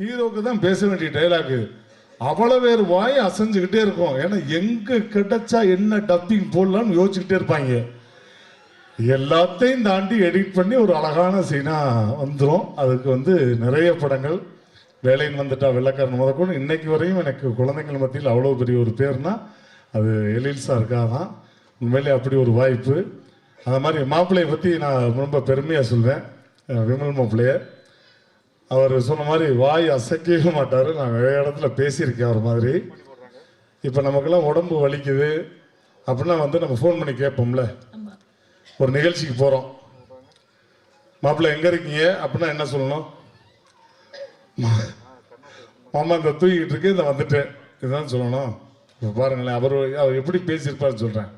ஹீரோக்கு தான் பேச வேண்டிய டைலாக் அவ்வளவு பேர் வாய் அசைஞ்சுக்கிட்டே இருக்கும். ஏன்னா எங்க கிடைச்சா என்ன டப்பிங் போடலாம்னு யோசிச்சுக்கிட்டே இருப்பாங்க. எல்லாத்தையும் தாண்டி எடிட் பண்ணி ஒரு அழகான சீனா வந்துடும் அதுக்கு வந்து நிறைய படங்கள். வேலைன்னு வந்துட்டா வெள்ளக்காரன் முதற்கொண்டு. இன்னைக்கு வரையும் எனக்கு குழந்தைகள் மத்தியில் அவ்வளோ பெரிய ஒரு பேர்னா அது எழில் இருக்கா தான் உண்மையிலே அப்படி ஒரு வாய்ப்பு. அந்த மாதிரி மாப்பிள்ளையை பற்றி நான் ரொம்ப பெருமையாக சொல்வேன். விமல் மாப்பிள்ளையை. அவர் சொன்ன மாதிரி வாய் அசைக்கவே மாட்டார். நான் நிறைய இடத்துல பேசியிருக்கேன் அவர் மாதிரி. இப்போ நமக்கெல்லாம் உடம்பு வலிக்குது. அப்படின்னா வந்து நம்ம ஃபோன் பண்ணி கேட்போம்ல. ஒரு நிகழ்ச்சிக்கு போகிறோம் மாப்பிள்ளை எங்கே இருக்கீங்க? அப்படின்னா என்ன சொல்லணும்? மாமா இந்த தூக்கிட்டு இருக்கு இந்த வந்துட்டேன். இதுதான் சொல்லணும். இப்போ பாருங்களேன் அவர் அவர் எப்படி பேசியிருப்பாரு சொல்கிறேன்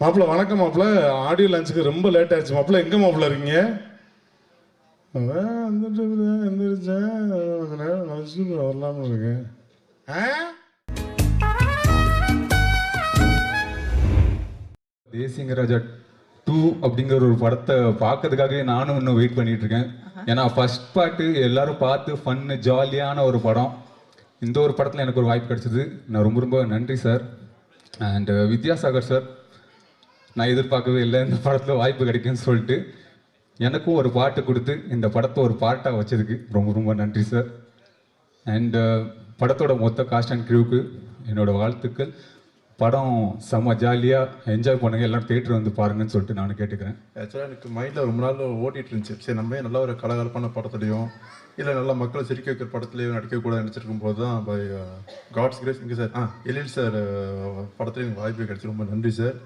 மாப்பிள்ளை வணக்கம் மாப்பிள்ளை. ஆடியோ லஞ்சுக்கு ரொம்ப லேட் ஆயிடுச்சு. மாப்பிள்ளை எங்கே மாப்பிள்ளை இருக்கீங்க? அதான் வந்துட்டு எந்திரிச்சேன் கொஞ்ச நேரம் கழிச்சு வரலாம்னு இருக்கேன் ஆ? தேசிங்கராஜா டூ அப்படிங்கிற ஒரு படத்தை பார்க்கறதுக்காகவே நானும் இன்னும் வெயிட் பண்ணிட்டு இருக்கேன். ஏன்னா ஃபர்ஸ்ட் பாட்டு எல்லாரும் பார்த்து ஃபன்னு ஜாலியான ஒரு படம். இந்த ஒரு படத்தில் எனக்கு ஒரு வாய்ப்பு கிடைச்சது. நான் ரொம்ப ரொம்ப நன்றி சார் அண்ட் வித்யாசாகர் சார் நான் எதிர்பார்க்கவே இல்லை இந்த படத்தில் வாய்ப்பு கிடைக்குன்னு சொல்லிட்டு. எனக்கும் ஒரு பாட்டு கொடுத்து இந்த படத்தை ஒரு பாட்டாக வச்சதுக்கு ரொம்ப ரொம்ப நன்றி சார். அண்ட் uh, படத்தோட மொத்த காஸ்ட் அண்ட் க்ரூவுக்கு என்னோடய வாழ்த்துக்கள். படம் செம்ம ஜாலியாக என்ஜாய் பண்ணுங்கள் எல்லாம் தேட்டர் வந்து பாருங்கன்னு சொல்லிட்டு நான் கேட்டுக்கிறேன். ஆக்சுவலாக எனக்கு மைண்டில் ரொம்ப நாள் ஓட்டிகிட்டு இருந்துச்சு. சரி நம்ம நல்ல நல்லா ஒரு கலகலப்பான படத்துலையும் இல்லை நல்லா மக்களை சிரிக்க வைக்கிற படத்துலையும் நடிக்கக்கூடாது நினச்சிருக்கும் போது தான் பை காட்ஸ் uh, கிரேஸ் இங்கே சார் ஆ எழில் சார் uh, படத்துலையும் எனக்கு வாய்ப்பு கிடைச்சி ரொம்ப நன்றி சார்.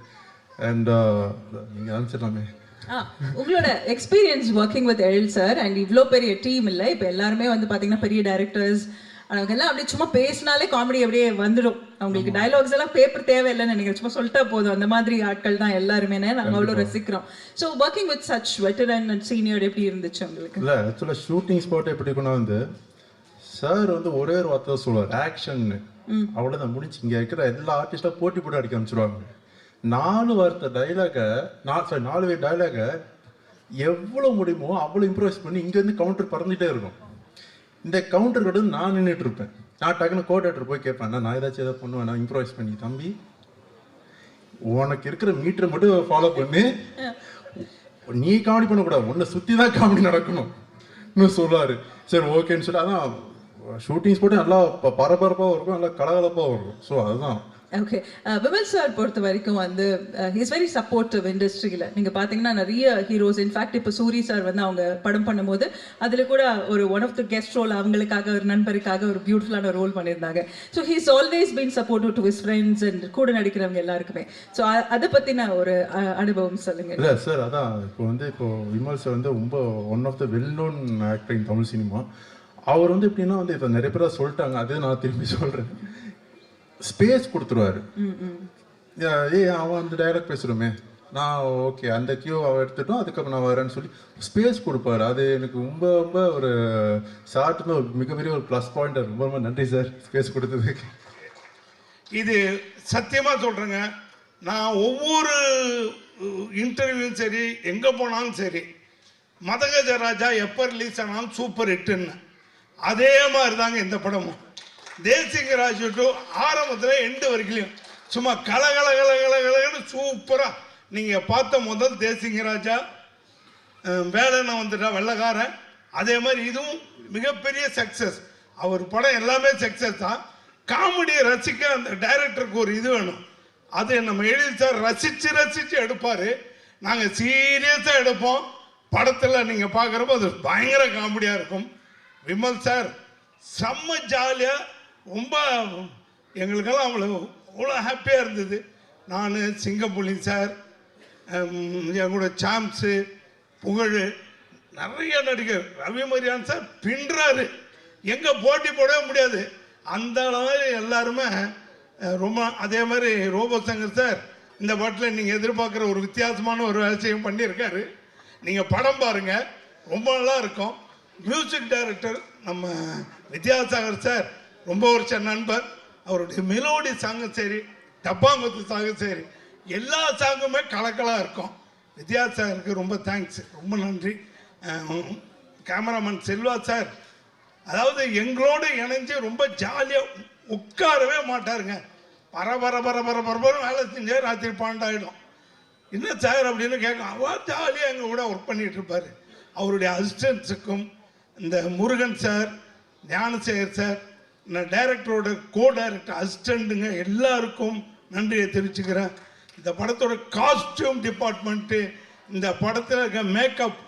அண்ட் நீங்கள் அனுப்பிச்சிடலாமே. உங்களோட experience working with Ezhil sir and இவ்வளோ பெரிய டீம் இல்லை. இப்போ எல்லாருமே வந்து பார்த்தீங்கன்னா பெரிய டைரக்டர்ஸ் அவங்க எல்லாம் அப்படியே சும்மா பேசினாலே காமெடி அப்படியே வந்துடும். அவங்களுக்கு டயலாக்ஸ் எல்லாம் பேப்பர் தேவையில்லைன்னு நினைக்கிறேன். சும்மா சொல்லிட்டா போதும். அந்த மாதிரி ஆட்கள் தான் எல்லாருமே நாங்கள் அவ்வளோ ரசிக்கிறோம். So working with such veteran and senior எப்படி இருந்துச்சு உங்களுக்கு? இல்லை ஆக்சுவலாக ஷூட்டிங் ஸ்பாட் எப்படி கொண்டு வந்து சார் வந்து ஒரே ஒரு வார்த்தை சொல்லுவார். ஆக்ஷன் அவ்வளோதான் முடிச்சு இங்கே இருக்கிற எல்லா ஆர்டிஸ்டாக போட்டி போட்டு அடிக்க ஆரம்பிச்சிருவாங்க. நாலு வார்த்தை டைலாகை நான் சாரி நாலு பேர் டைலாக எவ்வளோ முடியுமோ அவ்வளோ இம்ப்ரூவைஸ் பண்ணி இங்கேருந்து கவுண்டர் பறந்துட்டே இருக்கும். இந்த கவுண்டர் கூட நான் நின்றுட்டு இருப்பேன். நான் டக்குனு கோஆர்டினேட்டர் போய் கேட்பேன் நான் ஏதாச்சும் எதாவது பண்ணுவேன் நான் இம்ப்ரூவைஸ் பண்ணி தம்பி. உனக்கு இருக்கிற மீட்டரை மட்டும் ஃபாலோ பண்ணு. நீ காமெடி பண்ணக்கூடாது உன்னை சுற்றி தான் காமெடி நடக்கணும். இன்னும் சொல்லுவார் சரி ஓகேன்னு சொல்லி அதான் ஷூட்டிங்ஸ் போட்டு நல்லா பரபரப்பாகவும் இருக்கும் நல்லா கலகலப்பாகவும் இருக்கும். ஸோ அதுதான். ஓகே விமல் சார் பொறுத்த வரைக்கும் வந்து ஹிஸ் வெரி சப்போர்ட்டிவ் இண்டஸ்ட்ரியில் நீங்கள் பார்த்தீங்கன்னா நிறைய ஹீரோஸ் இன்ஃபேக்ட் இப்போ சூரி சார் வந்து அவங்க படம் பண்ணும்போது அதில் கூட ஒரு one of the guest role அவங்களுக்காக ஒரு நண்பருக்காக ஒரு பியூட்டிஃபுல்லான ரோல் பண்ணியிருந்தாங்க. So he's always been supportive to his friends and கூட நடிக்கிறவங்க எல்லாருக்குமே. ஸோ அதை பற்றின ஒரு அனுபவம் சொல்லுங்க. இல்லை சார் அதான். இப்போ வந்து இப்போ விமல் சார் வந்து ரொம்ப one of the well known actor in Tamil cinema அவர் வந்து எப்படின்னா வந்து இப்போ நிறைய பேர் சொல்லிட்டாங்க அதே நான் திரும்பி சொல்கிறேன் ஸ்பேஸ் கொடுத்துருவாரு. ஏய் அவன் அந்த டைலாக் பேசுகிறோமே நான் ஓகே அந்த கியூ அவன் எடுத்துட்டோம் அதுக்கப்புறம் நான் வரேன்னு சொல்லி ஸ்பேஸ் கொடுப்பாரு. அது எனக்கு ரொம்ப ரொம்ப ஒரு சார்ட்டுன்னு ஒரு மிகப்பெரிய ஒரு ப்ளஸ் பாயிண்ட் ரொம்ப ரொம்ப நன்றி சார் ஸ்பேஸ் கொடுத்ததுக்கு. இது சத்தியமா சொல்றேங்க. நான் ஒவ்வொரு இன்டர்வியூவும் சரி எங்க போனாலும் சரி மதகஜ ராஜா எப்போ ரிலீஸ் ஆனாலும் சூப்பர் ஹிட்டுன்னு அதே மாதிரி தாங்க இந்த படமும். தேசிங்க ராஜ் டூ ஆரம்பத்தில் எண்டு வரைக்கும் சும்மா கல கல கல கல சூப்பராக நீங்கள் பார்த்த முதல் தேசிங்க ராஜா வேலைன்னு வந்துட்டா வெள்ளக்காரன். அதே மாதிரி இதுவும் மிகப்பெரிய சக்ஸஸ் அவர் படம் எல்லாமே சக்ஸஸ் தான். காமெடியை ரசிக்க அந்த டைரக்டருக்கு ஒரு இது வேணும். அது நம்ம எழுதி சார் ரசித்து ரசித்து எடுப்பார். நாங்கள் சீரியஸாக எடுப்போம். படத்தில் நீங்கள் பார்க்குறப்போ அது பயங்கர காமெடியாக இருக்கும். விமல் சார் செம்ம ஜாலியாக ரொம்ப எங்களுக்கெல்லாம் அவ்வளோ அவ்வளோ ஹாப்பியாக இருந்தது. நான் சிங்கப்புலி சார் எங்களோட என் கூட சாம்ஸு புகழ் நிறைய நடிகர். ரவி மரியான் சார் பின்றாரு. எங்கே போட்டி போடவே முடியாது. அந்த மாதிரி எல்லாருமே ரொம்ப அதே மாதிரி ரோபோ சங்கர் சார் இந்த பாட்டில் நீங்கள் எதிர்பார்க்குற ஒரு வித்தியாசமான ஒரு விஷயம் பண்ணியிருக்காரு. நீங்கள் படம் பாருங்கள் ரொம்ப நல்லா இருக்கும். மியூசிக் டைரக்டர் நம்ம வித்யாசாகர் சார் ரொம்ப வருஷ நண்பர். அவருடைய மெலோடி சாங்கும் சரி டப்பாங்குத்து சாங்கும் சரி எல்லா சாங்குமே கலக்கலாக இருக்கும். வித்யாசாகருக்கு ரொம்ப தேங்க்ஸ் ரொம்ப நன்றி. கேமராமேன் செல்வா சார் அதாவது எங்களோடு இணைஞ்சு ரொம்ப ஜாலியாக உட்காரவே மாட்டாருங்க. பர பர பர பர பரபரம் வேலை செஞ்சே ராத்திரி பன்னெண்டாயிடும் என்ன சார் அப்படின்னு கேட்கும் அவர் ஜாலியாக எங்கள் கூட ஒர்க் பண்ணிகிட்டு இருப்பார். அவருடைய அசிஸ்டன்ஸுக்கும் இந்த முருகன் சார் ஞானசேகர் சார் இந்த டைரக்டரோட கோ டைரக்டர் அசிஸ்டண்ட்டுங்க எல்லாருக்கும் நன்றியை தெரிவிச்சுக்கிறேன். இந்த படத்தோட காஸ்டியூம் டிபார்ட்மெண்ட்டு இந்த படத்தில் இருக்க மேக்கப்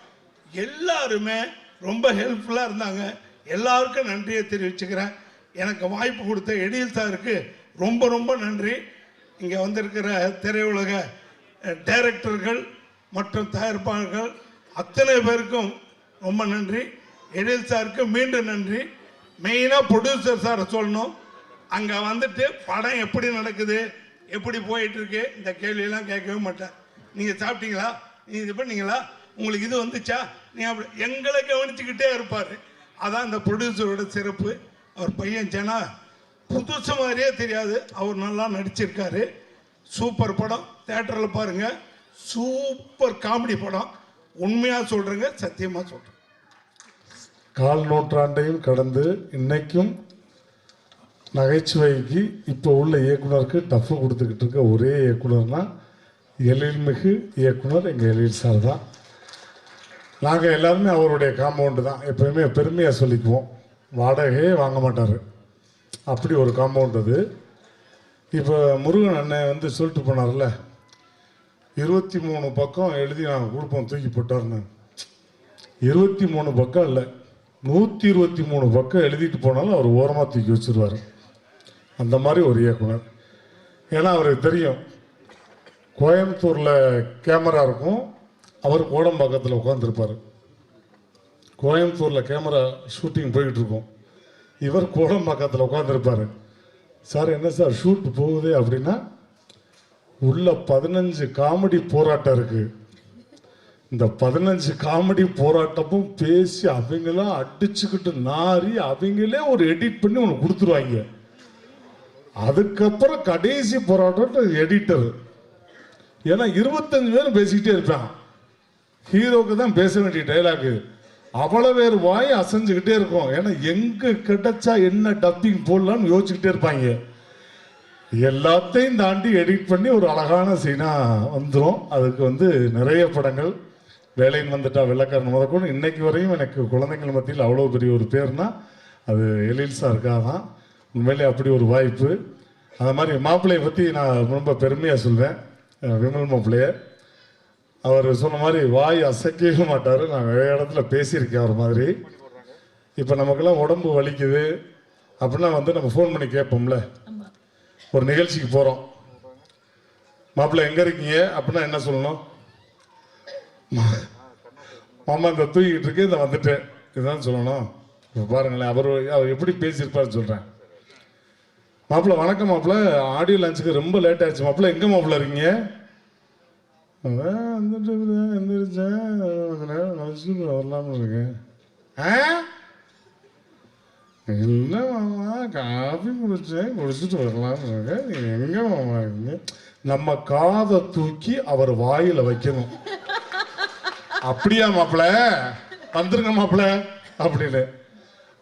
எல்லாருமே ரொம்ப ஹெல்ப்ஃபுல்லாக இருந்தாங்க. எல்லாருக்கும் நன்றியை தெரிவிச்சுக்கிறேன். எனக்கு வாய்ப்பு கொடுத்த எடியில் சாருக்கு ரொம்ப ரொம்ப நன்றி. இங்கே வந்திருக்கிற திரையுலக டைரக்டர்கள் மற்றும் தயாரிப்பாளர்கள் அத்தனை பேருக்கும் ரொம்ப நன்றி. எழில் சாருக்கு மீண்டும் நன்றி. மெயினாக ப்ரொடியூசர் சாரை சொல்லணும். அங்கே வந்துட்டு படம் எப்படி நடக்குது எப்படி போயிட்டு இருக்கு இந்த கேள்வியெல்லாம் கேட்கவே மாட்டேன். நீங்கள் சாப்பிட்டீங்களா? நீங்கள் இது பண்ணீங்களா? உங்களுக்கு இது வந்துச்சா? நீங்கள் அப்படி எங்களை கவனிச்சுக்கிட்டே இருப்பார். அதான் இந்த ப்ரொடியூசரோட சிறப்பு. அவர் பையன் ஜனா புதுசு மாதிரியே தெரியாது. அவர் நல்லா நடிச்சிருக்காரு. சூப்பர் படம். தேட்டரில் பாருங்கள் சூப்பர் காமெடி படம். உண்மையாக சொல்கிறேங்க சத்தியமாக சொல்கிறேன் கால் நூற்றாண்டையும் கடந்து இன்னைக்கும் நகைச்சுவைக்கு இப்போ உள்ள இயக்குனருக்கு டஃப்பு கொடுத்துக்கிட்டு இருக்க ஒரே இயக்குனர்னா எழில்மிகு இயக்குனர் எங்கள் எழில் சார் தான். நாங்கள் எல்லாருமே அவருடைய காம்பவுண்டு தான். எப்பயுமே பெருமையாக சொல்லிக்குவோம். வாடகையே வாங்க மாட்டார். அப்படி ஒரு காம்பவுண்ட் அது. இப்போ முருகன் அண்ணன் வந்து சொல்லிட்டு போனார்ல இருபத்தி மூணு பக்கம் எழுதி நாங்கள் கொடுப்போம் தூக்கி போட்டார்னு இருபத்தி மூணு பக்கம் இல்லை. நூற்றி இருபத்தி மூணு பக்கம் எழுதிட்டு போனாலும் அவர் ஓரமாக தூக்கி வச்சுருவார். அந்த மாதிரி ஒரு இயக்குனர். ஏன்னா அவருக்கு தெரியும் கோயம்புத்தூரில் கேமரா இருக்கும் அவர் கோடம்பாக்கத்தில் உட்காந்துருப்பார் கோயம்புத்தூரில் கேமரா ஷூட்டிங் போயிட்டு இருக்கும். இவர் கோடம்பாக்கத்தில் உட்காந்துருப்பார் சார் என்ன சார் ஷூட் போகுது? அப்படின்னா உள்ள பதினஞ்சு காமெடி போராட்டம் இருக்குது இந்த பதினஞ்சு காமெடி போராட்டமும் பேசி அவங்களாம் அடிச்சுக்கிட்டு நாரி அவங்களே ஒரு எடிட் பண்ணி உனக்கு கொடுத்துருவாங்க. அதுக்கப்புறம் கடைசி போராட்டம் எடிட்டர் ஏன்னா இருபத்தஞ்சு பேர் பேசிக்கிட்டே இருப்பான். ஹீரோக்கு தான் பேச வேண்டிய டைலாக் அவ்வளோ பேர் வாய் அசைஞ்சுக்கிட்டே இருக்கும். ஏன்னா எங்க கிடைச்சா என்ன டப்பிங் போடலாம்னு யோசிச்சுக்கிட்டே இருப்பாங்க. எல்லாத்தையும் தாண்டி எடிட் பண்ணி ஒரு அழகான சீனாக வந்துடும் அதுக்கு வந்து நிறைய படங்கள். வேலைன்னு வந்துட்டா வெள்ளக்காரன் முதற்கொண்டு இன்னைக்கு வரையும் எனக்கு குழந்தைங்கள் மத்தியில் அவ்வளோ பெரிய ஒரு பேர்னா அது எழில் சாருக்காக தான் உண்மையிலே அப்படி ஒரு வாய்ப்பு. அது மாதிரி மாப்பிள்ளையை பற்றி நான் ரொம்ப பெருமையாக சொல்வேன். விமல் மாப்பிள்ளைய. அவர் சொன்ன மாதிரி வாய் அசைக்கவே மாட்டார். நான் நிறைய இடத்துல பேசியிருக்கேன் அவர் மாதிரி. இப்போ நமக்கெல்லாம் உடம்பு வலிக்குது. அப்படின்னா வந்து நம்ம ஃபோன் பண்ணி கேட்போம்ல. ஒரு நிகழ்ச்சிக்கு போகிறோம் மாப்பிள்ளை எங்கே இருக்கீங்க? அப்படின்னா என்ன சொல்லணும்? மாமா இந்த தூக்கிட்டு இருக்கு இந்த வந்துட்டேன். இதுதான் சொல்லணும். இப்போ பாருங்களேன் அவர் அவர் எப்படி பேசியிருப்பாருன்னு சொல்கிறேன் மாப்பிள்ளை வணக்கம் மாப்பிள்ளை. ஆடியோ லஞ்சுக்கு ரொம்ப லேட் ஆயிடுச்சு மாப்பிள்ளை. எங்கே மாப்பிள்ளை இருக்கீங்க? அதான் வந்துட்டு இருக்கிறேன், எந்திரிச்சேன். வரலாம்னு இருக்கேன். ஆ? இல்லை மாமா காஃபி குடிச்சேன் குடிச்சிட்டு வரலாம்னு இருக்கேன். நீங்க எங்க மாமா இருக்கீங்க? நம்ம காதை தூக்கி அவர் வாயில் வைக்கணும். அப்படியா மாப்பிள? வந்துருங்க மாப்பிள அப்படின்னு.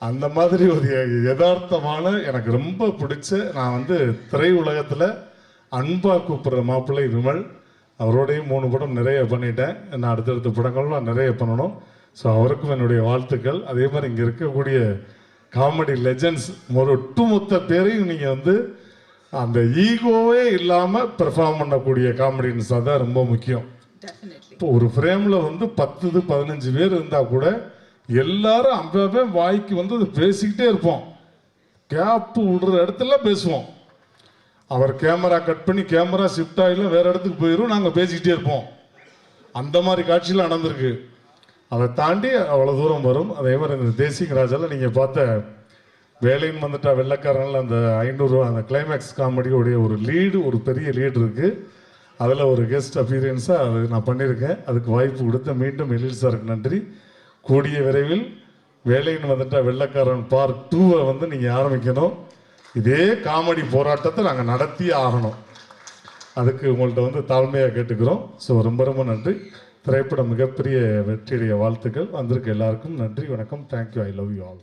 அந்த மாதிரி ஒரு யதார்த்தமான எனக்கு ரொம்ப பிடிச்ச நான் வந்து திரை உலகத்தில் அன்பாக கூப்பிட்ற மாப்பிள்ளை விமல். அவரோடையும் மூணு படம் நிறைய பண்ணிட்டேன். நான் அடுத்தடுத்த படங்கள்லாம் நிறைய பண்ணணும். ஸோ அவருக்கும் என்னுடைய வாழ்த்துக்கள். அதே மாதிரி இங்கே இருக்கக்கூடிய காமெடி லெஜண்ட்ஸ் ஒரு ஒட்டுமொத்த பேரையும் நீங்கள் வந்து அந்த ஈகோவே இல்லாமல் பெர்ஃபார்ம் பண்ணக்கூடிய காமெடின்ஸ் தான் ரொம்ப முக்கியம். இப்போ ஒரு ஃப்ரேமில் வந்து பத்து பதினஞ்சு பேர் இருந்தால் கூட எல்லாரும் அப்பவே வாய்க்கு வந்து அது பேசிக்கிட்டே இருப்போம். கேப்பு விடுற இடத்துல பேசுவோம். அவர் கேமரா கட் பண்ணி கேமரா ஷிஃப்ட் ஆகிலாம் வேற இடத்துக்கு போயிடும் நாங்கள் பேசிக்கிட்டே இருப்போம். அந்த மாதிரி காட்சியெலாம் நடந்திருக்கு. அதை தாண்டி அவ்வளோ தூரம் வரும். அதே மாதிரி இந்த தேசிங் ராஜாவில் நீங்கள் பார்த்த வேலைன்னு வந்துட்டா வெள்ளக்காரனில் அந்த ஐநூறுரூவா அந்த கிளைமேக்ஸ் காமெடியோடைய ஒரு லீடு ஒரு பெரிய லீடு இருக்குது அதில் ஒரு கெஸ்ட் அப்பியரன்ஸாக அது நான் பண்ணியிருக்கேன் அதுக்கு வாய்ப்பு கொடுத்த மீண்டும் எழில் சாருக்கு நன்றி. கூடிய விரைவில் வேலைன்னு வந்துட்டால் வெள்ளக்காரன் பார்க் டூவை வந்து நீங்கள் ஆரம்பிக்கணும். இதே காமெடி போராட்டத்தை நாங்கள் நடத்தியே ஆகணும். அதுக்கு உங்கள்கிட்ட வந்து தாழ்மையாக கேட்டுக்கிறோம். ஸோ ரொம்ப ரொம்ப நன்றி. திரைப்படம் மிகப்பெரிய வெற்றியுடைய வாழ்த்துக்கள். வந்திருக்க எல்லாருக்கும் நன்றி. வணக்கம். Thank you I love you all